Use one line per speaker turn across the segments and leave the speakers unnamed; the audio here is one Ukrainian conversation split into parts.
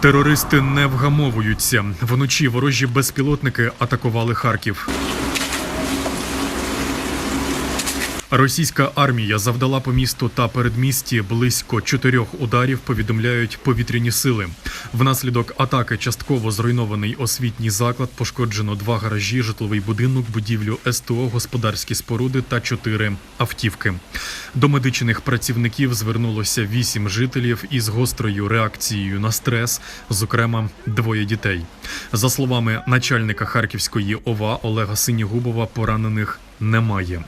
Терористи не вгамовуються. Вночі ворожі безпілотники атакували Харків. Російська армія завдала по місту та передмісті близько чотирьох ударів. Повідомляють повітряні сили. Внаслідок атаки частково зруйнований освітній заклад. Пошкоджено два гаражі, житловий будинок, будівлю СТО, господарські споруди та чотири автівки. До медичних працівників звернулося вісім жителів із гострою реакцією на стрес, зокрема двоє дітей. За словами начальника Харківської ОВА Олега Синігубова, поранених немає.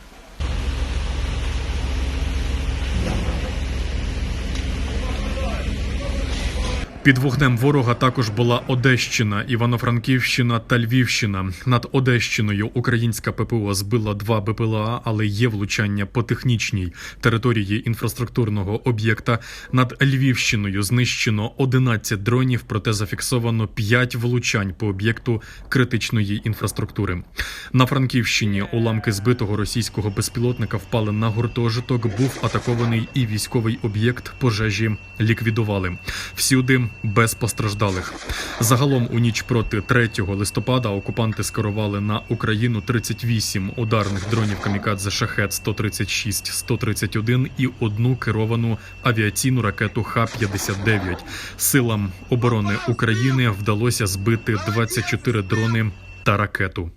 Під вогнем ворога також була Одещина, Івано-Франківщина та Львівщина. Над Одещиною українська ППО збила два БПЛА, але є влучання по технічній території інфраструктурного об'єкта. Над Львівщиною знищено 11 дронів, проте зафіксовано 5 влучань по об'єкту критичної інфраструктури. На Франківщині уламки збитого російського безпілотника впали на гуртожиток. Був атакований і військовий об'єкт. Пожежі ліквідували. Всюди без постраждалих. Загалом у ніч проти 3 листопада окупанти скерували на Україну 38 ударних дронів камікадзе шахет 136 131 і одну керовану авіаційну ракету Х-59. Силам оборони України вдалося збити 24 дрони та ракету.